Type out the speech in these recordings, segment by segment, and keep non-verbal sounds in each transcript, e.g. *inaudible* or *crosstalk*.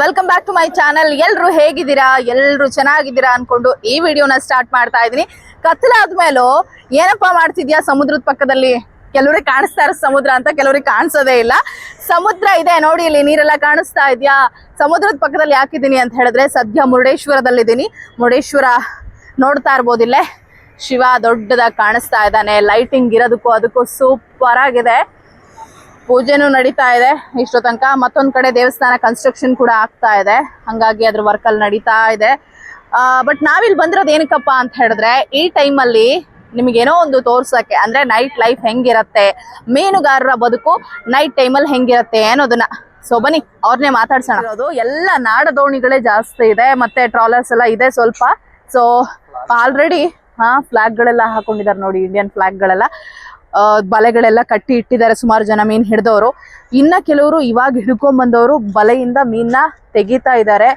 Welcome back to my channel ಎಲ್ರು ಹೇಗಿದ್ದೀರಾ? ಎಲ್ರು ಚೆನ್ನಾಗಿದ್ದೀರಾ ಅನ್ಕೊಂಡು ಈ ವಿಡಿಯೋನ ಸ್ಟಾರ್ಟ್ ಮಾಡ್ತಾ ಇದೀನಿ ಕತ್ಲಾದ್ಮೇಲೂ ಏನಪ್ಪಾ ಮಾಡ್ತಿದ್ಯಾ ಸಮುದ್ರದ ಪಕ್ಕದಲ್ಲಿ? ಕೆಲವ್ರಿಗೆ ಕಾಣಿಸ್ತಾ ಇರೋ ಸಮುದ್ರ ಅಂತ ಕೆಲವ್ರಿಗೆ ಕಾಣಿಸೋದೇ ಇಲ್ಲ. ಸಮುದ್ರ ಇದೆ ನೋಡಿ, ಇಲ್ಲಿ ನೀರೆಲ್ಲ ಕಾಣಿಸ್ತಾ ಇದೆಯಾ? ಸಮುದ್ರದ ಪಕ್ಕದಲ್ಲಿ ಯಾಕಿದ್ದೀನಿ ಅಂತ ಹೇಳಿದ್ರೆ ಸದ್ಯ ಮುರುಡೇಶ್ವರದಲ್ಲಿದ್ದೀನಿ. ಮುರುಡೇಶ್ವರ ನೋಡ್ತಾ ಇರ್ಬೋದಿಲ್ಲೇ ಶಿವ ದೊಡ್ಡದಾಗಿ ಕಾಣಿಸ್ತಾ ಇದ್ದಾನೆ. ಲೈಟಿಂಗ್ ಇರೋದಕ್ಕೂ ಅದಕ್ಕೂ ಸೂಪರ್ ಆಗಿದೆ. ಪೂಜೆನೂ ನಡೀತಾ ಇದೆ ಇಷ್ಟೋ ತನಕ. ಮತ್ತೊಂದ್ ಕಡೆ ದೇವಸ್ಥಾನ ಕನ್ಸ್ಟ್ರಕ್ಷನ್ ಕೂಡ ಆಗ್ತಾ ಇದೆ. ಹಂಗಾಗಿ ಅದ್ರ ವರ್ಕ್ ಅಲ್ಲಿ ನಡೀತಾ ಇದೆ. ಬಟ್ ನಾವಿಲ್ಲಿ ಬಂದಿರೋದು ಏನಕ್ಕಪ್ಪ ಅಂತ ಹೇಳಿದ್ರೆ ಈ ಟೈಮ್ ಟೈಮಲ್ಲಿ ನಿಮಗೇನೋ ಒಂದು ತೋರ್ಸಕ್ಕೆ ಅಂದ್ರೆ ನೈಟ್ ಲೈಫ್ ಹೆಂಗಿರತ್ತೆ ಮೀನುಗಾರರ ಬದುಕು ನೈಟ್ ಟೈಮಲ್ಲಿ ಹೆಂಗಿರತ್ತೆ ಅನ್ನೋದನ್ನ. ಸೊ ಬನ್ನಿ ಅವ್ರನ್ನೇ ಮಾತಾಡ್ಸೋಣ. ಅದು ಎಲ್ಲ ನಾಡ ದೋಣಿಗಳೇ ಜಾಸ್ತಿ ಇದೆ ಮತ್ತೆ ಟ್ರಾಲರ್ಸ್ ಎಲ್ಲ ಇದೆ ಸ್ವಲ್ಪ. ಸೊ ಆಲ್ರೆಡಿ ಹಾ ಫ್ಲಾಗ್ಗಳೆಲ್ಲ ಹಾಕೊಂಡಿದ್ದಾರೆ ನೋಡಿ ಇಂಡಿಯನ್ ಫ್ಲಾಗ್ಗಳೆಲ್ಲ ಆ, ಬಲೆಗಳೆಲ್ಲ ಕಟ್ಟಿ ಇಟ್ಟಿದ್ದಾರೆ ಸುಮಾರು ಜನ ಮೀನ್ ಹಿಡ್ದವರು. ಇನ್ನ ಕೆಲವರು ಇವಾಗ ಹಿಡ್ಕೊಂಡ್ ಬಂದವರು ಬಲೆಯಿಂದ ಮೀನ್ನ ತೆಗಿತಾ ಇದ್ದಾರೆ.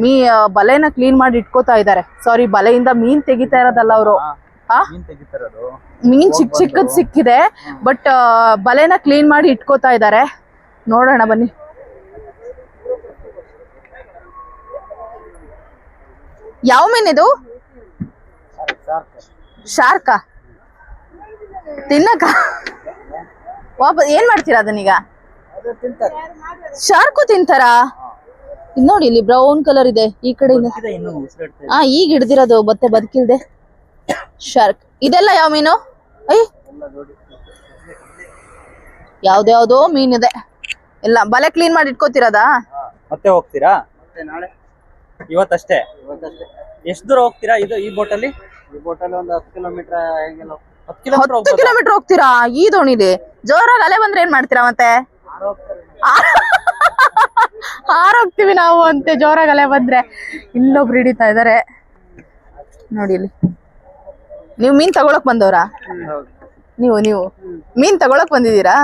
ಮೀ ಬಲೆನ ಕ್ಲೀನ್ ಮಾಡಿ ಇಟ್ಕೋತಾ ಇದ್ದಾರೆ. ಸಾರಿ ಬಲೆಯಿಂದ ಮೀನ್ ತೆಗಿತಾ ಇರೋದಲ್ಲ ಅವರು. ಮೀನ್ ಚಿಕ್ಕ ಚಿಕ್ಕದ್ ಸಿಕ್ಕಿದೆ ಬಟ್ ಬಲೆನ ಕ್ಲೀನ್ ಮಾಡಿ ಇಟ್ಕೋತಾ ಇದ್ದಾರೆ. ನೋಡೋಣ ಬನ್ನಿ. ಯಾವ ಮೀನ್ ಇದು? ಶಾರ್ಕ ತಿನ್ನಕ ವಾಪಸ್ ಏನ್ ಮಾಡ್ತೀರಾ ಅದನ್ನೀಗ? ಶಾರ್ಕು ತಿಂತಾರಾ? ಇದ್ ನೋಡಿ ಇಲ್ಲಿ ಬ್ರೌನ್ ಕಲರ್ ಇದೆ ಈ ಕಡೆ ಹಾ ಈಗ ಹಿಡ್ದಿರೋದು ಮತ್ತೆ ಬದುಕಿಲ್ದೆ. ಶಾರ್ಕ್. ಇದೆಲ್ಲ ಯಾವ ಮೀನು? ಐ. ಯಾವ್ದ್ಯಾವ್ದೋ ಇದೆ. ಎಲ್ಲ ಬಲೆ ಕ್ಲೀನ್ ಮಾಡಿ ಇಟ್ಕೋತಿರೋದಾ? ಮತ್ತೆ ಹೋಗ್ತೀರಾ? ಮತ್ತೆ ನಾಳೆ. ಇವತ್ತಷ್ಟೇ. ಇವತ್ತಷ್ಟೇ. ಎಷ್ಟು ದೂರ ಹೋಗ್ತೀರಾ ಇದು ಈ ಬೋಟಲ್ಲಿ ಈ ಬೋಟಲ್ಲಿ ಒಂದು ಹತ್ತು ಕಿಲೋಮೀಟರ್ ಹೆಂಗೆಲ್ಲ ಹತ್ತು ಕಿಲೋಮೀಟರ್ ಹೋಗ್ತೀರಾ? ಈ ದೋಣಿಲಿ. ಜೋರಾಗಿ ಅಲೆ ಬಂದ್ರೆ ಏನ್ ಮಾಡ್ತೀರಾ ಮತ್ತೆ? ಹಾರೋಗ್ತೀವಿ *laughs* ನಾವು ಅಂತೆ ಜೋರಾಗಿ ಅಲೆ ಬಂದ್ರೆ. ಇಲ್ಲೊಬ್ರು ಹಿಡಿತಾ ಇದಾರೆ. ನೋಡಿ ಇಲ್ಲಿ. ನೀವು ಮೀನ್ ತಗೊಳಕ್ ಬಂದವ್ರಾ? ನೀವು ನೀವು. ಮೀನ್ ತಗೊಳಕ್ ಬಂದಿದ್ದೀರಾ?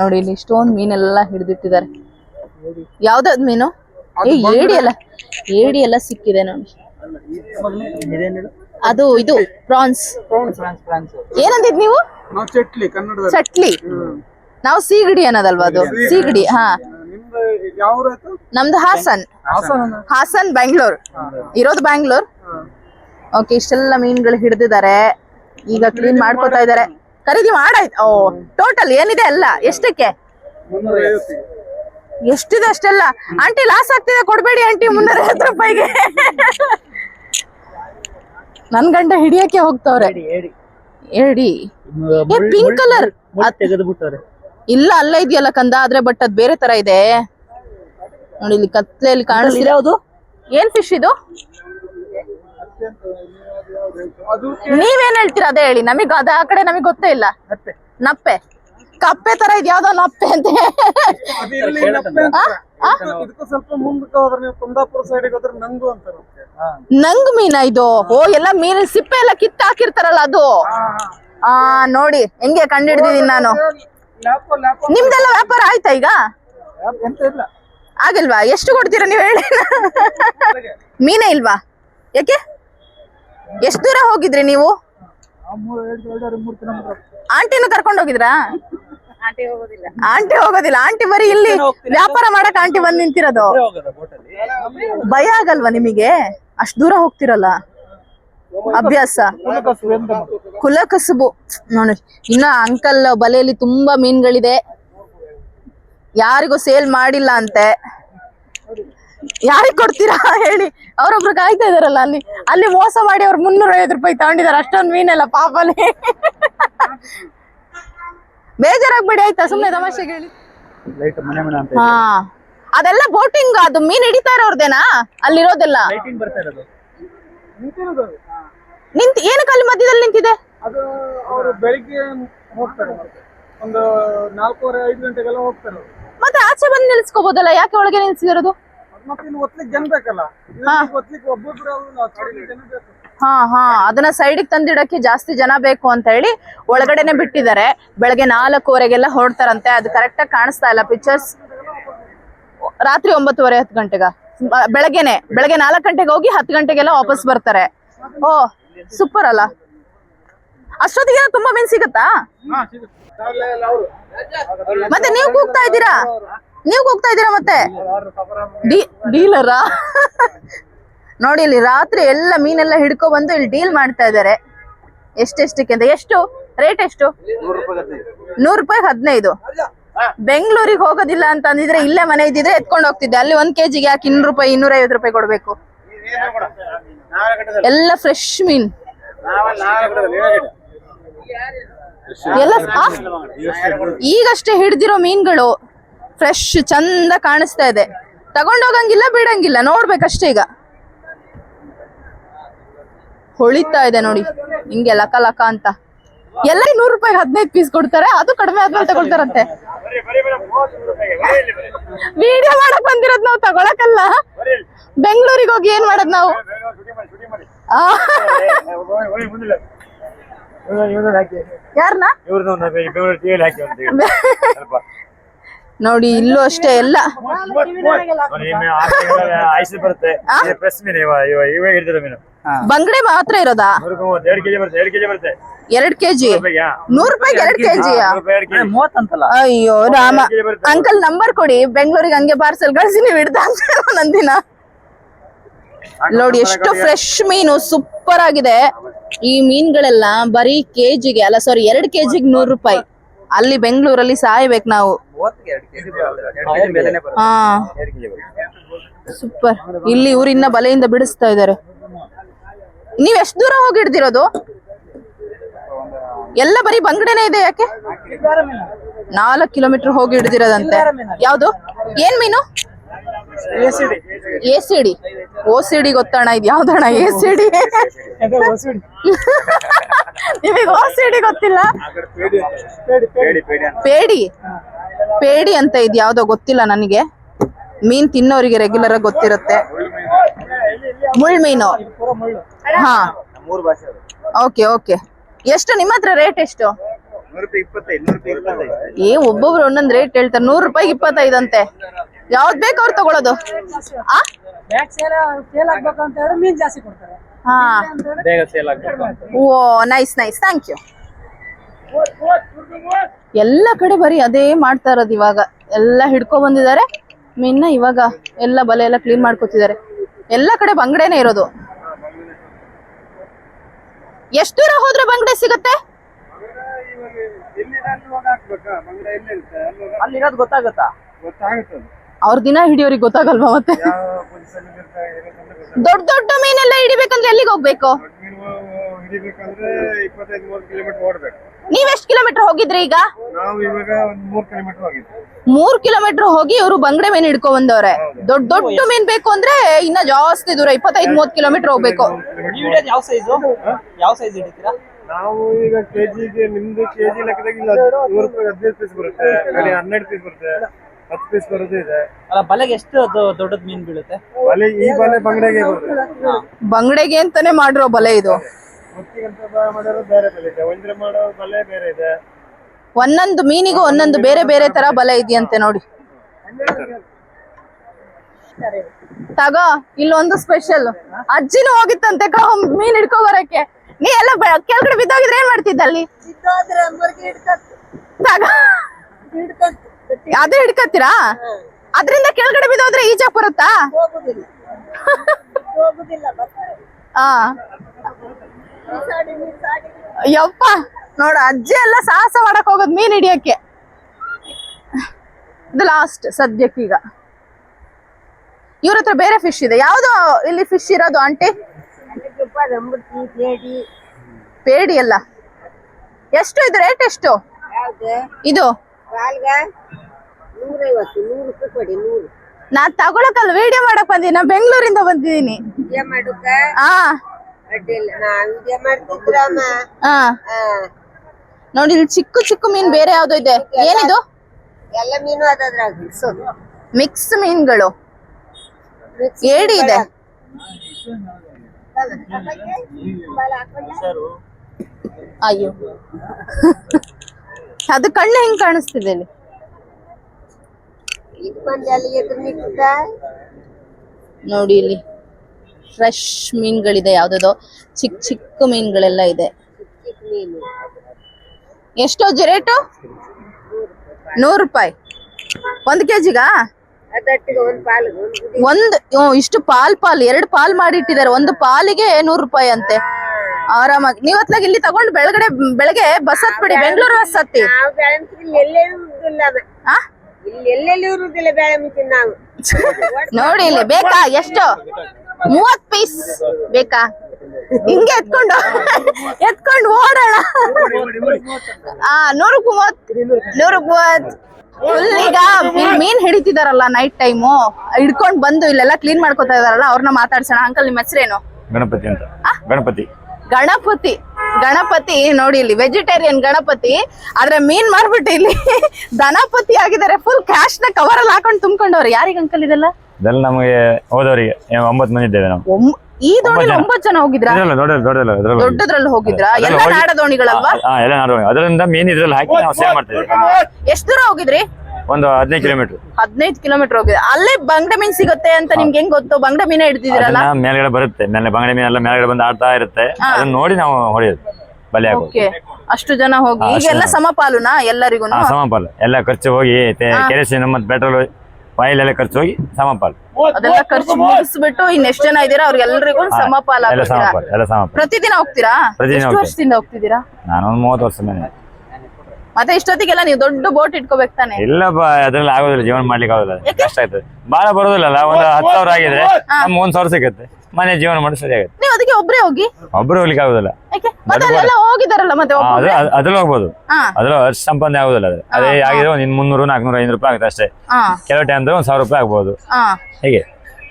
ನೋಡಿ ಇಲ್ಲಿ ಇಷ್ಟೊಂದು ಮೀನೆಲ್ಲ ಹಿಡಿದಿಟ್ಟಿದ್ದಾರೆ. ಯಾವ್ದಾದ್ ಮೀನು? ಏಡಿ ಎಲ್ಲ ಏಡಿ ಎಲ್ಲ ಸಿಕ್ಕಿದೆ ನೋಡಿ. ಅದು ಇದು ಪ್ರಾನ್ಸ್ ಫ್ರಾನ್ಸ್ ಫ್ರಾನ್ಸ್ ಏನಂದಿದ್ ನೀವು? ನಾವು ಚಟ್ಲಿ ಕನ್ನಡ ಚಟ್ಲಿ. ನಾವು ಸೀಗಡಿ ಅನ್ನೋದಲ್ವಾ ಅದು? ಸೀಗಡಿ. ಹಾ. ನಿಮ್ದು ಹಾಸನ್. ಹಾಸನ ಹಾಸನ್ ಬ್ಯಾಂಗ್ಳೂರ್. ಇರೋದು ಬ್ಯಾಂಗ್ಳೂರ್? ಓಕೆ ಇಷ್ಟೆಲ್ಲ ಮೀನ್ಗಳು ಹಿಡಿದಿದ್ದಾರೆ. ಈಗ ಕ್ಲೀನ್ ಮಾಡ್ಕೋತಾ ಇದ್ದಾರೆ. ಖರೀದಿ ಮಾಡಾಯ್ತು. ಓ ಟೋಟಲ್ ಏನಿದೆ ಅಲ್ಲ? ಎಷ್ಟಕ್ಕೆ? ಎಷ್ಟಿದೆ ಅಷ್ಟೆಲ್ಲ? ಆಂಟಿ ಲಾಸ್ ಆಗ್ತಿದೆ. ಕೊಡ್ಬೇಡಿ ಆಂಟಿ ಮುನ್ನೂರ ಐವತ್ತು ರೂಪಾಯಿಗೆ. ನನ್ ಗಂಡ ಹಿಡಿಯಕ್ಕೆ ಹೋಗ್ತಾವ್ರೆ. ಹೇಳಿ ಏ ಪಿಂಕ್ ಕಲರ್ ಇಲ್ಲ ಅಲ್ಲ ಇದೆಯಲ್ಲ ಕಂದ ಆದ್ರೆ ಬಟ್ ಅದ್ ಬೇರೆ ತರ ಇದೆ. ನೋಡಿ ಇಲ್ಲಿ ಕತ್ಲೆಯಲ್ಲಿ ಕಾಣಿಸ್ತಿದೆ. ಏನ್ ಫಿಶ್ ಇದು? ನೀವೇನ್ ಹೇಳ್ತೀರಾ? ಅದೇ ಹೇಳಿ. ನಮಗ್ ಅದ ಆ ಕಡೆ ನಮಗ್ ಗೊತ್ತೇ ಇಲ್ಲ. ನಪ್ಪೆ. ಕಪ್ಪೆ ತರ ಇದ್ ಯಾವ್ದೋ ನಪ್ಪೆ ಅಂತ. ನಂಗು ಮೀನ ಇದು? ಓ ಎಲ್ಲ ಮೀನ್ ಸಿಪ್ಪೆ ಎಲ್ಲ ಕಿತ್ತ ಹಾಕಿರ್ತಾರಲ್ಲ ಅದು? ಆ ನೋಡಿ ಹೆಂಗೆ ಕಂಡಿಡ್ದಿದೀನಿ ನಾನು. ನಿಮ್ದೆಲ್ಲ ವ್ಯಾಪಾರ ಆಯ್ತಾ ಈಗ? ಆಗಿಲ್ವಾ ಎಷ್ಟು ಕೊಡ್ತೀರಾ ನೀವು ಹೇಳಿ? ಮೀನೇ ಇಲ್ವಾ? ಯಾಕೆ? ಎಷ್ಟು ದೂರ ಹೋಗಿದ್ರಿ ನೀವು? ಆಂಟಿನೂ ಕರ್ಕೊಂಡು ಹೋಗಿದ್ರಾ? ಆಂಟಿ ಹೋಗೋದಿಲ್ಲ. ಆಂಟಿ ಬರೀ ಇಲ್ಲಿ ವ್ಯಾಪಾರ ಮಾಡಕ್ ಆಂಟಿ ಬಂದ್ ನಿಂತಿರೋದು. ಭಯ ಆಗಲ್ವಾ ನಿಮಗೆ? ಅಷ್ಟ್ ದೂರ ಹೋಗ್ತಿರಲ್ಲ? ಅಭ್ಯಾಸ. ಕುಲ ಕಸುಬು ನೋಡಿ ಇನ್ನ ಅಂಕಲ್ ಬಲೆಯಲ್ಲಿ ತುಂಬಾ ಮೀನ್ಗಳಿದೆ. ಯಾರಿಗೂ ಸೇಲ್ ಮಾಡಿಲ್ಲ ಅಂತೆ. ಯಾರಿಗ್ ಕೊಡ್ತೀರಾ ಹೇಳಿ. ಅವ್ರೊಬ್ರು ಕಾಯ್ತಾ ಇದಾರಲ್ಲ ಅಲ್ಲಿ. ಅಲ್ಲಿ ಮೋಸ ಮಾಡಿ ಅವ್ರು ಮುನ್ನೂರ ಐವತ್ತು ರೂಪಾಯಿ ತಗೊಂಡಿದ್ದಾರೆ ಅಷ್ಟೊಂದು ಮೀನೆಲ್ಲ ಪಾಪಲ್ಲಿ. ಬೇಜಾರಾಗ್ಬೇಡಿ ಆಯ್ತಾ? ಸುಮ್ಮನೆ ತಮಾಷೆಗೆ ಹೇಳಿ. ಲೈಟ್ ಮನೆ ಮನೆ ಅಂತ ಹಾ. ಅದೆಲ್ಲ ಬೋಟಿಂಗ್ ಅದು ಮೀನ್ ಹಿಡಿತಾ ಇರೋರ್ದೇನಾ? ಅಲ್ಲಿರೋದೆಲ್ಲ? ನಿಂತ ಬರ್ತಾ ಇರೋದು. ನಿಂತಿರೋದು? ಅದು. ನಿಂತ್ ಏನಕ್ಕೆ ಅಲ್ಲಿ ಮಧ್ಯದಲ್ಲಿ ನಿಂತಿದೆ? ಅದು ಅವರು ಬೆಳಿಗ್ಗೆ ಹೋಗ್ತಾರೆ. ಒಂದು ನಾಲ್ಕೂವರೆ ಐದು ಗಂಟೆಗೆಲ್ಲ ಹೋಗ್ತಾರೆ ಮತ್ತೆ ಆಚೆ ಬಂದು ನಿಲ್ಸ್ಕೋಬಹುದಲ್ಲ ಯಾಕೆ ಒಳಗೆ ನಿಲ್ಸಿರೋದು ಮತ್ತೆ ಇನ್ನು ಒತ್ಲಿಕ್ಕೆ ಜನ ಬೇಕಲ್ಲ? ಇದನ್ನ ಒತ್ಲಿಕ್ಕೆ ಒಬ್ಬೊಬ್ರು ಅಲ್ಲ, ಕಡಿಮೆ ಜನ ಬೇಕು. ಹಾ ಹಾ. ಅದನ್ನ ಸೈಡಿಗೆ ತಂದಿಡಕ್ಕೆ ಜಾಸ್ತಿ ಜನ ಬೇಕು ಅಂತ ಹೇಳಿ ಒಳಗಡೆನೆ ಬಿಟ್ಟಿದ್ದಾರೆ. ಬೆಳಗ್ಗೆ ನಾಲ್ಕೂವರೆಗೆಲ್ಲ ಹೊರಡ್ತಾರಂತೆ. ಅದು ಕರೆಕ್ಟ್ ಆಗಿ ಕಾಣಿಸ್ತಾ ಇಲ್ಲ. ಪಿಕ್ಚರ್ಸ್ ರಾತ್ರಿ ಒಂಬತ್ತುವರೆ ಹತ್ತು ಗಂಟೆಗ. ಬೆಳಗ್ಗೆನೆ. ಬೆಳಗ್ಗೆ ನಾಲ್ಕು ಗಂಟೆಗೆ ಹೋಗಿ ಹತ್ತು ಗಂಟೆಗೆಲ್ಲ ವಾಪಸ್ ಬರ್ತಾರೆ. ಓ ಸೂಪರ್ ಅಲ್ಲ. ಅಷ್ಟೊತ್ತಿಗೆ ತುಂಬಾ ಮೀನ್ ಸಿಗುತ್ತಾ. ಮತ್ತೆ ನೀವು ಕೂಗ್ತಾ ಇದ್ದೀರಾ? ನೀವ್ ಹೋಗ್ತಾ ಇದ್ದೀರಾ ಮತ್ತೆ? ಡೀಲರಾ? ನೋಡಿ ಇಲ್ಲಿ ರಾತ್ರಿ ಎಲ್ಲ ಮೀನೆಲ್ಲ ಹಿಡ್ಕೊ ಬಂದು ಇಲ್ಲಿ ಡೀಲ್ ಮಾಡ್ತಾ ಇದ್ದಾರೆ. ಎಷ್ಟೆಷ್ಟಕ್ಕೆ ಅಂತ? ಎಷ್ಟು? ರೇಟ್ ಎಷ್ಟು? ನೂರು ರೂಪಾಯಿ ಹದಿನೈದು. ಬೆಂಗಳೂರಿಗೆ ಹೋಗೋದಿಲ್ಲ ಅಂತ ಅಂದಿದ್ರೆ ಇಲ್ಲೇ ಮನೆ ಇದ್ದಿದ್ರೆ ಎತ್ಕೊಂಡು ಹೋಗ್ತಿದ್ದೆ. ಅಲ್ಲಿ ಒಂದ್ ಕೆಜಿಗೆ ಯಾಕೆ ಇನ್ನೂರು ರೂಪಾಯಿ ಇನ್ನೂರ ಐವತ್ತು ರೂಪಾಯಿ ಕೊಡ್ಬೇಕು? ಎಲ್ಲ ಫ್ರೆಶ್ ಮೀನ್. ಎಲ್ಲ? ಈಗಷ್ಟೇ ಹಿಡ್ದಿರೋ ಮೀನ್ಗಳು ಫ್ರೆಶ್ ಚಂದ ಕಾಣಿಸ್ತಾ ಇದೆ. ತಗೊಂಡೋಗಂಗಿಲ್ಲ ಬಿಡಂಗಿಲ್ಲ. ನೋಡ್ಬೇಕಷ್ಟೇ ಈಗ. ಹೊಳಿತಾ ಇದೆ ನೋಡಿ. ಹಿಂಗೆ ಲಕ ಲಕ ಅಂತ. ಎಲ್ಲ ನೂರು ರೂಪಾಯಿ ಹದಿನೈದು ಪೀಸ್ ಕೊಡ್ತಾರೆ. ಅದು ಕಡಿಮೆ ಆದ್ಮೇಲೆ ತಗೊಳ್ತಾರಂತೆ. ವಿಡಿಯೋ ಮಾಡಕ್ ಬಂದಿರೋದ್ ನಾವು ತಗೊಳಕಲ್ಲ. ಬೆಂಗಳೂರಿಗೆ ಹೋಗಿ ಏನ್ ಮಾಡೋದ್ ನಾವು? ಆ. ನೋಡಿ, ಇಲ್ಲೂ ಅಷ್ಟೇ, ಎಲ್ಲ. ಬಂಗಡೆ ಮಾತ್ರ ಇರೋದಾ? ಎರಡು ಕೆಜಿ? ನೂರ್ ಎರಡ್ ಕೆಜಿ ಅಯ್ಯೋ, ರಾಮ. ಅಂಕಲ್ ನಂಬರ್ ಕೊಡಿ, ಬೆಂಗಳೂರಿಗೆ ಹಂಗೆ ಪಾರ್ಸೆಲ್ ಕಳಿಸಿ, ನೀವು ಹಿಡ್ದ ದಿನ ನೋಡಿ, ಎಷ್ಟು ಫ್ರೆಶ್ ಮೀನು ಸೂಪರ್ ಆಗಿದೆ. ಈ ಮೀನ್ಗಳೆಲ್ಲ ಬರೀ ಕೆಜಿಗೆ, ಅಲ್ಲ ಸಾರಿ ಎರಡ್ ಕೆಜಿಗೆ ನೂರ್ ರೂಪಾಯಿ. ಅಲ್ಲಿ ಬೆಂಗಳೂರಲ್ಲಿ ಸಾಯ್ಬೇಕು ನಾವು. ಹಾ. ಸೂಪರ್. ಇಲ್ಲಿ ಊರಿನ ಬಲೆಯಿಂದ ಬಿಡಿಸ್ತಾ ಇದ್ದಾರೆ ನೀವ್ ಎಷ್ಟು ದೂರ ಹೋಗಿ ಹಿಡ್ದಿರೋದು ಎಲ್ಲ ಬರೀ ಬಂಗಡೆನೇ ಇದೆ ಯಾಕೆ? ನಾಲ್ಕು ಕಿಲೋಮೀಟರ್ ಹೋಗಿ ಹಿಡ್ದಿರೋದಂತೆ. ಯಾವ್ದು? ಏನ್ ಮೀನು? A C D O C D ಗೊತ್ತಣ್ಣ ಇದು ಯಾವ್ದಣ್ಣ ಎ ಸಿ ಡಿ. *laughs* ನಿಮಗೆ ಓ ಸಿ ಡಿ ಗೊತ್ತಿಲ್ಲ. ಪೇಡಿ ಪೇಡಿ ಅಂತ. ಇದು ಯಾವ್ದೋ ಗೊತ್ತಿಲ್ಲ ನನಗೆ. ಮೀನ್ ತಿನ್ನೋರಿಗೆ ರೆಗ್ಯುಲರ್ ಆಗಿ ಗೊತ್ತಿರುತ್ತೆ. ಮುಳ್ ಮೀನು. ಹಾ. ಮೂರು ಭಾಷೆ ಓಕೆ ಓಕೆ ಎಷ್ಟು? ನಿಮ್ಮ ಹತ್ರ ರೇಟ್ ಎಷ್ಟು? ಏ ಒಬ್ಬೊಬ್ರು ಒಂದೊಂದ್ ರೇಟ್ ಹೇಳ್ತಾರೆ. ನೂರು ರೂಪಾಯಿಗೆ ಇಪ್ಪತ್ತೈದು ಅಂತೆ. ಯಾವ್ದ್ ಬೇಕು ಅವ್ರು ತಗೊಳೋದು? ಆ? ಹಾ. ಬೇಗ ಸೇಲ್ ಆಗ್ಬೇಕು ಅಂತ. Oh nice nice thank you ಎಲ್ಲ ಕಡೆ ಬರೀ ಅದೇ ಮಾಡ್ತಾ ಇರೋದು ಇವಾಗ. ಎಲ್ಲ ಹಿಡ್ಕೊ ಬಂದಿದ್ದಾರೆ. ಮೀನ್ನ ಇವಾಗ ಎಲ್ಲ ಬಲೆ ಎಲ್ಲ ಕ್ಲೀನ್ ಮಾಡ್ಕೊತಿದ್ದಾರೆ. ಎಲ್ಲ ಕಡೆ ಬಂಗಡೆನೆ ಇರೋದು. ಎಷ್ಟು ದೂರ ಹೋದ್ರೆ ಬಂಗಡೆ ಸಿಗುತ್ತೆ? ಅಲ್ಲಿರೋದು ಗೊತ್ತಾಗತ್ತಾ? ಅವ್ರ ದಿನ ಹಿಡಿಯೋರಿಗೆ ಗೊತ್ತಾಗಲ್ವಾ ಮತ್ತೆ? ದೊಡ್ಡ ದೊಡ್ಡ ಮೀನೆಲ್ಲ ಹಿಡಿಬೇಕಂದ್ರೆ ಎಲ್ಲಿಗೆ ಹೋಗ್ಬೇಕು? ನೀವೆಷ್ಟು ಕಿಲೋಮೀಟರ್ ಓಡ್ಬೇಕು. ನೀವ್ ಎಷ್ಟು ಕಿಲೋಮೀಟರ್ ಹೋಗಿದ್ರಿ ಈಗ? ಮೂರ್ ಕಿಲೋಮೀಟರ್ ಹೋಗಿ ಇವರು ಬಂಗಡೆ ಮೀನ್ ಹಿಡ್ಕೊ ಬಂದವ್ರೆ. ದೊಡ್ಡ ದೊಡ್ಡ ಮೀನ್ ಬೇಕು ಅಂದ್ರೆ ಇನ್ನ ಜಾಸ್ತಿ ದೂರ ಇಪ್ಪತ್ತೈದು ಮೂವತ್ ಕಿಲೋಮೀಟರ್ ಹೋಗ್ಬೇಕು. ನೀವು ಹಿಡಿಯೋದು ಯಾವ ಸೈಜು ಯಾವ ಸೈಜ್ ಹಿಡಿತೀರಾ? ನಾವು ಈಗ ಕೆಜಿಗೆ ನಿಮ್ದು ಕೆಜಿ ಲೆಕ್ಕದಾಗ ಇಲ್ಲ ಹದಿನೈದು ಪೀಸ್ ಬರುತ್ತೆ. ಹನ್ನೆರಡು ಪೀಸ್ ಬರುತ್ತೆ. ಹತ್ತು ಪೀಸ್ ಬರೋದು ಇದೆ. ಅಲ್ಲ ಬಲೆಗೆ ಎಷ್ಟು ದೊ- ದೊಡ್ಡದ್ ಮೀನ್ ಬೀಳುತ್ತೆ? ಬಲೆ ಈ ಬಲೆ ಬಂಗಡೆಗೆ ಬರುತ್ತೆ. ಬಂಗಡೆಗೆ ಅಂತಾನೆ ಮಾಡಿರೋ ಬಲೆ ಇದು. ಮುತ್ತಿಗಂತ ಬ- ಮಾಡಿರೋ ಬೇರೆ ಬೆಲೆ ಇದೆ. ಒಂದ್ರೆ ಮಾಡೋ ಬಲೆ ಬೇರೆ ಇದೆ. ಒಂದೊಂದು ಮೀನಿಗೂ ಒಂದೊಂದು ಬೇರೆ ಬೇರೆ ತರ ಬಲೆ ಇದೆಯಂತೆ ನೋಡಿ. ತಗೋ ಇಲ್ಲೊಂದು ಸ್ಪೆಷಲ್ ಅಜ್ಜಿನೂ ಹೋಗಿತ್ತಂತೆ ಕ- ಮೀನ್ ಹಿಡ್ಕೊ ಬರಕ್ಕೆ ನೀ ಎಲ್ಲ ಬ- ಕೆಳಗಡೆ ಬಿದ್ದೋಗಿದ್ರೆ ಏನ್ ಮಾಡ್ತಿದ್ದಲ್ಲಿ ಇದ್ದಾದ್ರೆ ಮರ್ಗಿ ಹಿಡ್ಕತ್ತು ತಗೋ. ಹಿಡ್ಕತ್ತು ಅದೇ ಹಿಡ್ಕತ್ತೀರಾ? ಅದ್ರಿಂದ ಕೆಳಗಡೆ ಬಿದ್ದೋದ್ರೆ ಈಜಾಕ್ ಬರುತ್ತಾ? ಯಪ್ಪ ನೋಡ ಅಜ್ಜಿ ಎಲ್ಲ ಸಾಹಸ ಮಾಡಕ್ ಹೋಗೋದು ಮೀನ್ ಹಿಡಿಯಕ್ಕೆ. ಇದು ಲಾಸ್ಟ್ ಸದ್ಯಕ್ಕೀಗ. ಇವ್ರ ಹತ್ರ ಬೇರೆ ಫಿಶ್ ಇದೆ. ಯಾವ್ದು ಇಲ್ಲಿ ಫಿಶ್ ಇರೋದು ಆಂಟಿ? ಪೇಡಿ ಎಲ್ಲ ಎಷ್ಟು ಇದು ರೇಟ್ ಎಷ್ಟು? ಇದು? ನೂರೈವತ್ತು ನೂರು ರೂಪಾಯಿ ಕೊಡಿ ನೂರು. ನಾ ತಗೊಳಕಲ್ ವಿಡಿಯೋ ಮಾಡಕ್ ಬಂದಿನಿ. ನಾ ಬೆಂಗಳೂರಿಂದ ಬಂದಿದ್ದೀನಿ ಮಾಡುಕ? ಅಡ್ಡಿಲ್ಲ. ನಾ ಮಾಡ್ತಿದ್ರಮ್ಮ ಹಾ ನೋಡಿ ಇಲ್ಲಿ ಚಿಕ್ಕ ಚಿಕ್ಕ ಮೀನ್ ಬೇರೆ ಯಾವ್ದು ಇದೆ. ಏನಿದು? ಎಲ್ಲ ಮೀನು ಅದ್ರಾಗ ಮಿಕ್ಸ್ ಮೀನ್ಗಳು. ಏಡಿ ಇದೆ. ಅಯ್ಯೋ. ಅದು ಕಣ್ಣು ಹೆಂಗ್ ಕಾಣಿಸ್ತಿದೆ ಇಲ್ಲಿ ಇದು ಬಂದು ಅಲ್ಲಿಗೆ ಎದುರು ನಿಂತಿದ್ದ ನೋಡಿ ಇಲ್ಲಿ ಫ್ರೆಶ್ ಮೀನ್ಗಳಿದೆ ಯಾವ್ದೋ ಚಿಕ್ಕ ಚಿಕ್ಕ ಮೀನ್ಗಳೆಲ್ಲ ಇದೆ. ಎಷ್ಟು ರೇಟು? ನೂರು ರೂಪಾಯಿ. ಒಂದ್ ಕೆಜಿಗಾ? ಒಂದು ಇಷ್ಟು ಪಾಲ್ ಪಾಲ್ ಎರಡು ಪಾಲ್ ಮಾಡಿಟ್ಟಿದ್ದಾರೆ. ಒಂದು ಪಾಲಿಗೆ ನೂರು ರೂಪಾಯಿ ಅಂತೆ. ಆರಾಮಾಗಿ. ನೀವ್ ಇಲ್ಲಿ ತಗೊಂಡು ಬೆಳಗಡೆ ಬೆಳಗ್ಗೆ ಬಸ್ ಹತ್ಬಿಡಿ ಬೆಂಗಳೂರು ಬಸ್ ಹತ್ತಿ. ಎಲ್ಲೆಲ್ಲೂ ಇರುವುದಿಲ್ಲ ಬೇಳೆ ನಾವು. *laughs* ನೋಡಿ ಇಲ್ಲಿ ಬೇಕಾ ಎಷ್ಟು? ಮೂವತ್ ಪೀಸ್ ಬೇಕಾ? ಹಿಂಗೆ ಎತ್ಕೊಂಡು *laughs* ಎತ್ಕೊಂಡು ಓಡೋಣ. ಆ ನೂರಕ್ ಮೂವತ್ ನೂರಕ್ ಮೂವತ್ ಫುಲ್ ಈಗ ಮೀನ್ ಹಿಡಿತಿದಾರಲ್ಲ ನೈಟ್ ಟೈಮು ಹಿಡ್ಕೊಂಡ್ ಬಂದು ಇಲ್ಲೆಲ್ಲ ಕ್ಲೀನ್ ಮಾಡ್ಕೊತಾ ಇದಾರಲ್ಲ ಅವ್ರನ್ನ ಮಾತಾಡ್ಸೋಣ. ಅಂಕಲ್ ನಿಮ್ಮ ಹೆಸರೇನು? ಗಣಪತಿ ಅಂತ. ಗಣಪತಿ. ಗಣಪತಿ ಗಣಪತಿ ನೋಡಿ ಇಲ್ಲಿ ವೆಜಿಟೇರಿಯನ್ ಗಣಪತಿ ಆದ್ರೆ ಮೀನ್ ಮಾರ್ಬಿಟ್ಟು ಇಲ್ಲಿ ಧನಪತಿ ಆಗಿದ್ದಾರೆ ಫುಲ್ ಕ್ಯಾಶ್ನ ಕವರ್ ಅಲ್ಲಿ ಹಾಕೊಂಡು ತುಂಬ್ಕೊಂಡವ್ರು. ಯಾರಿಗೆ ಅಂಕಲ್ ಇದೆಲ್ಲ? ಇದೆಲ್ಲ ನಮಗೆ ಹೋದವರಿಗೆ ಒಂಬತ್ತು ಮಂದಿ ಇದ್ದೇವೆ ನಾವು. ಈ ದೋಣಿ. ಒಂಬತ್ತು ಜನ ಹೋಗಿದ್ರಾ. ದೊಡ್ಡದ್ರಲ್ಲಿ ಹೋಗಿದ್ರಾ? ಎಲ್ಲ ನಾಡ ದೋಣಿಗಳಲ್ವಾ ಹಾ ಎಲ್ಲ ನಾಡು ಅದರಿಂದ ಮೀನ್ ಇದ್ರಲ್ಲಿ ಹಾಕಿ ನಾವು ಸೇವ್ ಮಾಡ್ತೇವೆ ಎಷ್ಟ್ ದೂರ ಹೋಗಿದ್ರಿ? ಒಂದು ಹದಿನೈದು ಕಿಲೋಮೀಟರ್. ಹದಿನೈದು ಕಿಲೋಮೀಟರ್ ಹೋಗಿದೆ. ಅಲ್ಲೇ ಬಂಗಡೆ ಮೀನ್ ಸಿಗುತ್ತೆ ಅಂತ ನಿಮ್ಗೆ ಹೆಂಗ್ ಗೊತ್ತು? ಬಂಗಡೆ ಮೀನ ಹಿಡಿದಿದ್ರಲ್ಲ ಅದನ್ನ ಮೇಲ್ಗಡೆ ಬರುತ್ತೆ. ಮೇಲೆ ಬಂಗಡೆ ಮೀನೆಲ್ಲ ಮೇಲ್ಗಡೆ ಬಂದು ಆಡ್ತಾ ಇರುತ್ತೆ. ಅದನ್ನ ನೋಡಿ ನಾವು ಹೊಡೆಯೋದು. ಬಲೆ ಹಾಕೋದು ಓಕೆ. ಅಷ್ಟು ಜನ ಹೋಗಿ. ಈಗೆಲ್ಲ ಸಮಪಾಲುನ ಎಲ್ಲರಿಗೂ ಸಮಪಾಲು. ಎಲ್ಲ ಖರ್ಚು ಹೋಗಿ ತೆ- ಕೆರಸಿನ ಮತ್ತೆ ಪೆಟ್ರೋಲ್ ಆಯಿಲ್ ಎಲ್ಲ ಖರ್ಚು ಹೋಗಿ ಸಮಪಾಲು. ಅದೆಲ್ಲ ಖರ್ಚು ಮುಗಿಸ್ಬಿಟ್ಟು ಇನ್ ಎಷ್ಟು ಜನ ಇದ್ದೀರಾ? ಅವ್ರಿಗೆಲ್ಲರಿಗೂ ಸಮಪಾಲ ಎಲ್ಲ ಸಮಪಾಲು ಎಲ್ಲ ಸಮಪಾಲು. ಪ್ರತಿದಿನ ಹೋಗ್ತೀರಾ? ಪ್ರತಿದಿನ ಎಷ್ಟು. ವರ್ಷದಿಂದ ಹೋಗ್ತಿದ್ದೀರಾ? ನಾನು ಮೂವತ್ತು ವರ್ಷ ಮೇಲೆ ಮತ್ತೆ ಇಷ್ಟೊತ್ತಿಗೆಲ್ಲ ನೀವು ದೊಡ್ಡ ಬೋಟ್ ಇಟ್ಕೋಬೇಕು ತಾನೆ? ಇಲ್ಲಪ್ಪ ಅದ್ರಲ್ಲಿ ಆಗೋದಿಲ್ಲ ಜೀವನ ಮಾಡ್ಲಿಕ್ಕೆ ಆಗೋದಿಲ್ಲ. ಕಷ್ಟ ಆಯ್ತದೆ. ಬಾಳ ಬರೋದಿಲ್ಲಲ್ಲ ಒಂದು ಹತ್ತು ಸಾವಿರ ಆಗಿದ್ರೆ ಒಂದ್ ಸಾವಿರ ಸಿಗುತ್ತೆ. ಮನೆ ಜೀವನ ಮಾಡಿ ಸರಿ ಆಗುತ್ತೆ ನೀವು ಅದಕ್ಕೆ ಒಬ್ರೇ ಹೋಗಿ? ಒಬ್ರು ಹೋಗ್ಲಿಕ್ಕೆ ಆಗೋದಿಲ್ಲ. ಹೋಗಿದಾರಲ್ಲ ಮತ್ತೆ ಅದ್ರಲ್ಲಿ ಹೋಗ್ಬೋದು. ಅದ್ರ ಅದ್ರಲ್ಲಿ ಅಷ್ಟು ಸಂಪಾದನೆ ಆಗೋದಿಲ್ಲ ಅದ್ರ ಅದೇ ಆಗಿದ್ರೆ ಒಂದ್ ಮುನ್ನೂರು ನಾಲ್ಕನೂರ ಐನೂರು ರೂಪಾಯಿ ಆಗುತ್ತೆ ಅಷ್ಟೇ. ಕೆಲವು ಟೈಮ್ ಅಂದ್ರೆ ಒಂದ್ ಸಾವಿರ ರೂಪಾಯಿ ಆಗ್ಬೋದು. ಹೀಗೆ?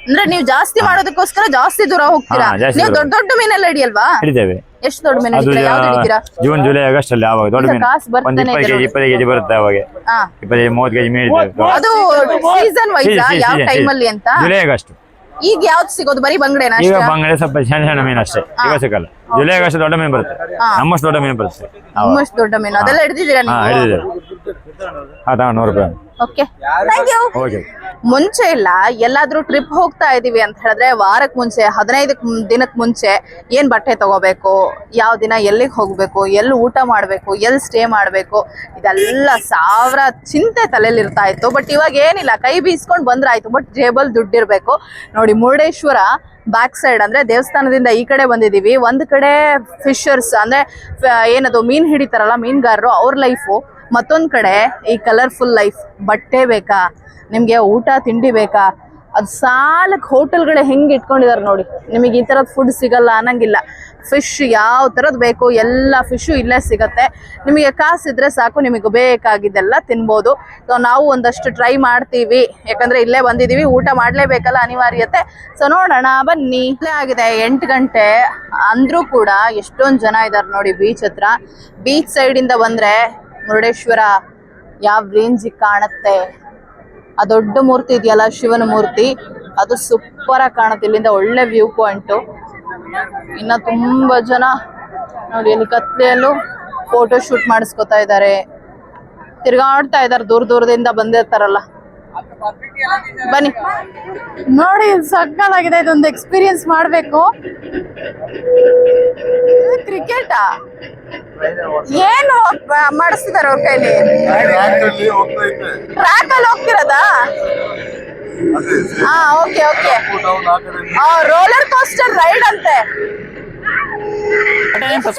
ಅಂದ್ರೆ ನೀವು ಜಾಸ್ತಿ ಮಾಡೋದಕ್ಕೋಸ್ಕರ ಜಾಸ್ತಿ ದೂರ ಹೋಗ್ತೀರಾ? ನೀವು. ದೊಡ್ಡ ದೊಡ್ಡ ಮೀನೆಲ್ಲ ಹಿಡಿಯಲ್ವಾ? ಹಿಡಿತೇವೆ. ಎಷ್ಟು ದೊಡ್ಡ ಮೀನು ಅದು ಹಿಡಿತೀರಾ ಯಾವ್ದು ಹಿಡಿತೀರಾ ಜೂನ್ ಜುಲೈ ಆಗಸ್ಟ್ ಅಲ್ಲಿ ಆವಾಗ ದೊಡ್ಡ ಈಗ ಮೀನು. ಕಾಸು ಬರ್ತಾನೆ ಒಂದ್ ಇಪ್ಪತ್ತು ಇದೆ ಕೆಜಿ ಇಪ್ಪತ್ತು ಕೆಜಿ ಬರುತ್ತೆ ಅವಾಗ ಹಾ. ಇಪ್ಪತ್ತೈದು ಮೂವತ್ತು ಕೆಜಿ ಮೀನು ಹಿಡಿತೇವೆ ಅದು ಸೀಸನ್ ವೈಸ್ ಯಾವ ಟೈಮ್ ಅಲ್ಲಿ ಅಂತ? July August. ಈಗ ಯಾವ್ದು ಸಿಗೋದು? ಬರೀ ಬಂಗಡೆ ಈಗ ಅಷ್ಟೇ? ಬಂಗಡೆ ಸ್ವಲ್ಪ ಸಣ್ಣ ಸಣ್ಣ ಮೀನು ಅಷ್ಟೇ. ಈಗ ಸಿಗಲ್ಲ. ಜುಲೈ ಆಗಸ್ಟ್ ದೊಡ್ಡ ಮೀನು ಬರುತ್ತೆ. ನಮ್ಮಷ್ಟು ದೊಡ್ಡ ಮೀನು ಬರುತ್ತೆ. ನಿಮ್ಮಷ್ಟು ದೊಡ್ಡ ಮೀನು. ಅದೆಲ್ಲ ಹಿಡಿದಿದ್ದೀರಾ ಹಾ ನೀವು? ಹಿಡಿದಿದೆ ತಗೊಂಡು ನೂರು ರೂಪಾಯಿ. ಓಕೆ ಥ್ಯಾಂಕ್ ಯು ಓಕೆ ಮುಂಚೆ ಇಲ್ಲ ಎಲ್ಲಾದ್ರೂ ಟ್ರಿಪ್ ಹೋಗ್ತಾ ಇದೀವಿ ಅಂತ ಹೇಳಿದ್ರೆ ವಾರಕ್ ಮುಂಚೆ ಹದಿನೈದು ದಿನಕ್ ಮುಂಚೆ ಏನ್ ಬಟ್ಟೆ ತಗೋಬೇಕು ಯಾವ ದಿನ ಎಲ್ಲಿಗೆ ಹೋಗ್ಬೇಕು ಎಲ್ಲಿ ಊಟ ಮಾಡ್ಬೇಕು ಎಲ್ಲಿ ಸ್ಟೇ ಮಾಡ್ಬೇಕು ಇದೆಲ್ಲ ಸಾವಿರ ಚಿಂತೆ ತಲೆಯಲ್ಲಿ ಇರ್ತಾ ಇತ್ತು. ಬಟ್ ಇವಾಗ ಏನಿಲ್ಲ ಕೈ ಬೀಸ್ಕೊಂಡ್ ಬಂದ್ರಾಯ್ತು ಬಟ್ ಜೇಬಲ್ ದುಡ್ಡಿರ್ಬೇಕು. ನೋಡಿ ಮುರುಡೇಶ್ವರ ಬ್ಯಾಕ್ ಸೈಡ್ ಅಂದ್ರೆ ದೇವಸ್ಥಾನದಿಂದ ಈ ಕಡೆ ಬಂದಿದೀವಿ. ಒಂದ್ ಕಡೆ ಫಿಶರ್ಸ್ ಅಂದ್ರೆ ಏನದು ಮೀನ್ ಹಿಡಿತಾರಲ್ಲ ಮೀನ್ಗಾರರು ಅವ್ರ ಲೈಫು ಮತ್ತೊಂದ್ ಕಡೆ ಈ ಕಲರ್ಫುಲ್ ಲೈಫ್ ಬಟ್ಟೆ ಬೇಕಾ? ನಿಮ್ಗೆ ಊಟ, ತಿಂಡಿ ಬೇಕಾ? ಅದು ಸಾಲಕ್ಕೆ ಹೋಟೆಲ್ಗಳೇ ಹೆಂಗೆ ಇಟ್ಕೊಂಡಿದ್ದಾರೆ ನೋಡಿ. ನಿಮಗೆ ಈ ಥರದ್ದು ಫುಡ್ ಸಿಗಲ್ಲ ಅನ್ನಂಗಿಲ್ಲ. ಫಿಶ್ ಯಾವ ಥರದ್ದು ಬೇಕು, ಎಲ್ಲ ಫಿಶು ಇಲ್ಲೇ ಸಿಗತ್ತೆ. ನಿಮಗೆ ಕಾಸಿದ್ರೆ ಸಾಕು, ನಿಮಗೆ ಬೇಕಾಗಿದ್ದೆಲ್ಲ ತಿನ್ಬೋದು. ಸೊ ನಾವು ಒಂದಷ್ಟು ಟ್ರೈ ಮಾಡ್ತೀವಿ. ಯಾಕಂದ್ರೆ ಇಲ್ಲೇ ಬಂದಿದ್ದೀವಿ ಊಟ ಮಾಡಲೇಬೇಕಲ್ಲ ಅನಿವಾರ್ಯತೆ. ಸೊ ನೋಡೋಣ, ಬನ್ನಿ. ಇಲ್ಲೇ ಆಗಿದೆ, ಎಂಟು ಗಂಟೆ. ಅಂದ್ರೂ ಕೂಡ ಎಷ್ಟೊಂದು ಜನ ಇದ್ದಾರೆ ನೋಡಿ ಬೀಚ್ ಹತ್ರ. ಬೀಚ್ ಸೈಡಿಂದ ಬಂದರೆ ಮುರುಡೇಶ್ವರ, ಯಾವ ರೇಂಜ್ ಕಾಣುತ್ತೆ? ಆ ದೊಡ್ಡ ಮೂರ್ತಿ ಇದೆಯಲ್ಲ, ಶಿವನ ಮೂರ್ತಿ, ಅದು ಸೂಪರ್ ಆಗಿ ಕಾಣುತ್ತೆ. ಇಲ್ಲಿಂದ ಒಳ್ಳೆ ವ್ಯೂ ಪಾಯಿಂಟು ಇನ್ನ ತುಂಬಾ ಜನ ನೋಡಿ, ಇಲ್ಲಿ ಕತ್ಲೆಯಲ್ಲೂ ಫೋಟೋ ಶೂಟ್ ಮಾಡಿಸ್ಕೊತಾ ಇದ್ದಾರೆ ತಿರ್ಗಾಡ್ತಾ ಇದ್ದಾರೆ ದೂರ ದೂರದಿಂದ ಬಂದಿರ್ತಾರಲ್ಲ. ಬನ್ನಿ. ನೋಡಿ ಸಕ್ಕತ್ತಾಗಿದೆ. ಇದೊಂದು ಎಕ್ಸ್ಪೀರಿಯನ್ಸ್ ಮಾಡಬೇಕು. ಕ್ರಿಕೆಟ್ ಏನು ಮಾಡಿಸ್ತಿದ್ದಾರೆ ಅವ್ರ ಕೈಲಿ? ಟ್ರ್ಯಾಕ್ ಅಲ್ಲಿ ಹೋಗ್ತಿರೋದಾ? Okay okay roller coaster ride ಅಂತೆ.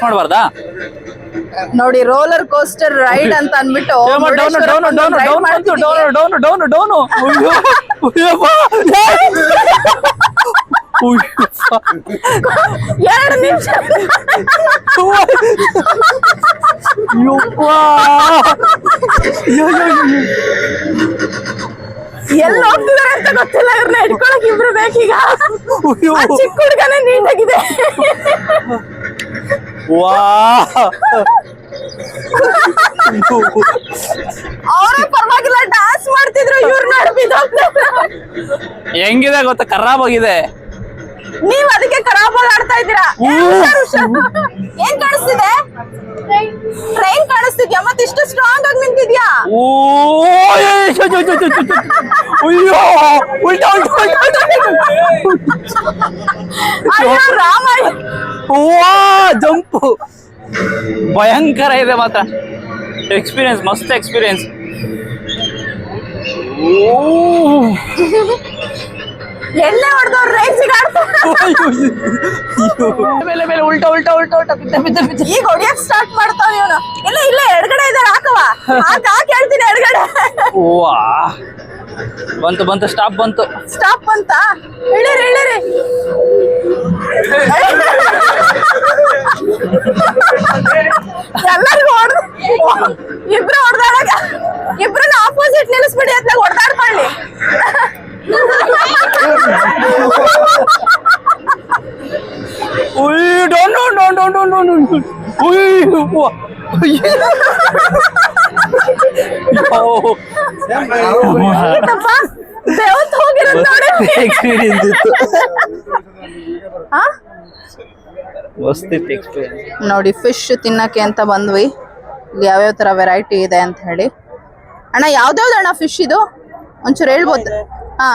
ಮಾಡಬಾರ್ದಾ? ನೋಡಿ ರೋಲರ್ ಕೋಸ್ಟರ್ ರೈಡ್ ಅಂತ ಅನ್ಬಿಟ್ಟು ಎರಡು ನಿಮಿಷ. ಎಲ್ಲಿ ಹೋಗ್ತಿದಾರೆ ಅಂತ ಗೊತ್ತಿಲ್ಲ ಇವ್ರನ್ನ ಹಿಡ್ಕೊಳಕ್ ಇಬ್ರು ಬೇಕೀಗ. ಚಿಕ್ಕ ಹುಡುಗನೇ ನೀಟಾಗಿದೆ. ಅವರೇ ಪರವಾಗಿಲ್ಲ ಡಾನ್ಸ್ ಮಾಡ್ತಿದ್ರು ಇವ್ರು ನಡ್ಬಿದ ಹೆಂಗಿದೆ ಗೊತ್ತ ಖರಾಬ್ ಆಗಿದೆ ನೀವ್ ಅದಕ್ಕೆ ಖರಾಬ್ ಆಡ್ತಾ ಇದ್ದೀರಾ. ಏನ್ ಕಾಣಿಸ್ತಿದೆ ಟ್ರೈನ್ ಕಾಣಿಸ್ತಿದ್ಯಾ ಮತ್ತೆ ಇಷ್ಟು ಸ್ಟ್ರಾಂಗ್ ಆಗಿ ನಿಂತಿದ್ಯಾ ಅಯ್ಯೋ ಉಲ್ಟಾ ಉಲ್ಟಾ ಉಲ್ಟಾ ಅಯ್ಯೋ ವಾ ಜಂಪು. ಭಯಂಕರ ಇದೆ ಮಾತ್ರ. ಎಕ್ಸ್ಪೀರಿಯನ್ಸ್ ಮಸ್ತ್ ಎಕ್ಸ್ಪೀರಿಯನ್ಸ್ ಎಲ್ಲ ಹೊಡೆದವ್ರು ರೇಸಿಗೆ ಮೇಲೆ ಮೇಲೆ ಉಲ್ಟಾ ಉಲ್ಟಾ ಉಲ್ಟಾ ಉಲ್ಟಾ ಬಿದ್ದ ಬಿದ್ದ ಬಿದ್ದ. ಈಗ ಹೊಡಿಯಕ್ ಸ್ಟಾರ್ಟ್ ಮಾಡ್ತಾವ ಇವನು. ಇಲ್ಲ ಇಲ್ಲ ಎಡಗಡೆ ಇದ್ದಾರೆ ಹಾಕವ *laughs* ಹಾಕಿ ಹೇಳ್ತೀನಿ ಎಡಗಡೆ. ಬಂತು ಬಂತು ಸ್ಟಾಪ್ ಬಂತು. ಸ್ಟಾಪ್ ಅಂತ ಇಳಿರಿ ಇಳಿರಿ ಎಲ್ಲರಿಗೂ ಹೊಡ್ದು. ಇಬ್ರು ಹೊಡೆದಾಡಕ ಇಬ್ರನ್ನ ಆಪೋಸಿಟ್ ನಿಲ್ಲಿಸ್ಬಿಡಿ ಅಂತ ಹೊಡೆದಾಡ್ಕೊಳ್ಳಿ ಉಯ್ ಡೋನ್ done done done done done ಡೋನ್ ಉಯ್. ಬೆವತ್ ಹೋಗಿರೋದ್ ನೋಡಿ ಎಕ್ಸ್ಪೀರಿಯನ್ಸ್ ಇತ್ತು ಹಾ ಮಸ್ತ್ ಇತ್ತು ಎಕ್ಸ್ಪೀರಿಯನ್ಸ್ ನೋಡಿ ಫಿಶ್ ತಿನ್ನಕ್ಕೆ ಅಂತ ಬಂದ್ವಿ. ಇಲ್ಲಿ ಯಾವ್ಯಾವ ತರ ವೆರೈಟಿ ಇದೆ ಅಂತ ಹೇಳಿ. ಅಣ್ಣ ಯಾವ್ದ್ಯಾವ್ದು ಅಣ್ಣ ಫಿಶ್ ಇದು? ಒಂಚೂರು ಹೇಳ್ಬೋದು? ಹಾ.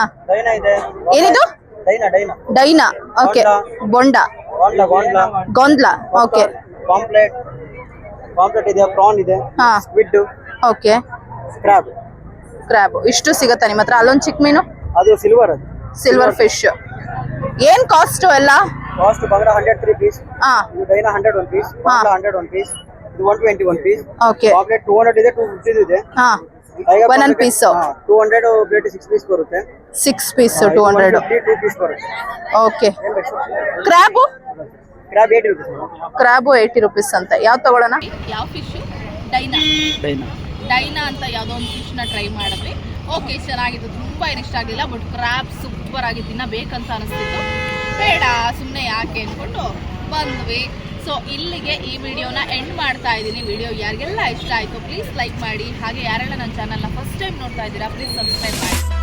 ಏನಿದು? ಡೈನಾ. ಓಕೆ. ಬೊಂಡ. ಗೊಂದ್ಲ. ಓಕೆ. ಕಾಂಪ್ಲೇಟ್ ಕಾಂಪ್ಲೇಟ್ ಇದೆ ಪ್ರಾನ್ ಇದೆ ಹಾ. Squid okay. ಕ್ರಾಬ್ ಕ್ರ್ಯಾಬ್ ಇಷ್ಟು ಸಿಗುತ್ತಾ ನಿಮ್ಮ ಹತ್ರ ಅಲ್ಲೊಂದು ಚಿಕ್ಕ ಮೀನು? ಅದು ಸಿಲ್ವರ್ ಅದು. ಸಿಲ್ವರ್ ಫಿಶ್ ಏನ್ ಕಾಸ್ಟ್ ಎಲ್ಲ? ಕಾಸ್ಟ್ ಬಂಗ್ಲಾ ಹಂಡ್ರೆಡ್ ತ್ರೀ ಪೀಸ್ ಹಾ. ಇದು ಡೈನಾ hundred one piece hundred one piece ಇದು one twenty one piece okay pomfret two hundred ಇದೆ ಟೂ ಫಿಫ್ಟಿ ಇದೆ ಹಾ. One piece two hundred plate six piece ಬರುತ್ತೆ. Six piece two hundred two piece ಬರುತ್ತೆ. Okay crab crab eighty rupees crab eighty rupees ಅಂತ. ಯಾವ್ದು ತಗೊಳ್ಳೋಣ? ಯಾವ fish ಡೈನಾ ಡೈನಾ ಡೈನಾ ಅಂತ ಯಾವುದೋ ಒಂದು ಫಿಶ್ನ ಟ್ರೈ ಮಾಡಿದ್ವಿ. ಓಕೆ ಚೆನ್ನಾಗಿತ್ತು. ತುಂಬ ಏನು ಇಷ್ಟ ಆಗಲಿಲ್ಲ ಬಟ್ ಕ್ರಾಬ್ ಸೂಪರ್ ಆಗಿತ್ತು ಇನ್ನ ಬೇಕಂತ ಅನಿಸ್ತಿತ್ತು. ಬೇಡ ಸುಮ್ಮನೆ ಯಾಕೆ ಅಂದ್ಕೊಂಡು ಬಂದ್ವಿ. ಸೊ ಇಲ್ಲಿಗೆ ಈ ವಿಡಿಯೋನ ಎಂಡ್ ಮಾಡ್ತಾ ಇದ್ದೀನಿ. ವಿಡಿಯೋ ಯಾರಿಗೆಲ್ಲ ಇಷ್ಟ ಆಯಿತು ಪ್ಲೀಸ್ ಲೈಕ್ ಮಾಡಿ. ಹಾಗೆ ಯಾರೆಲ್ಲ ನನ್ನ ಚಾನಲ್ನ ಫಸ್ಟ್ ಟೈಮ್ ನೋಡ್ತಾ ಇದ್ದೀರಾ ಪ್ಲೀಸ್ ಸಬ್ಸ್ಕ್ರೈಬ್ ಮಾಡಿ.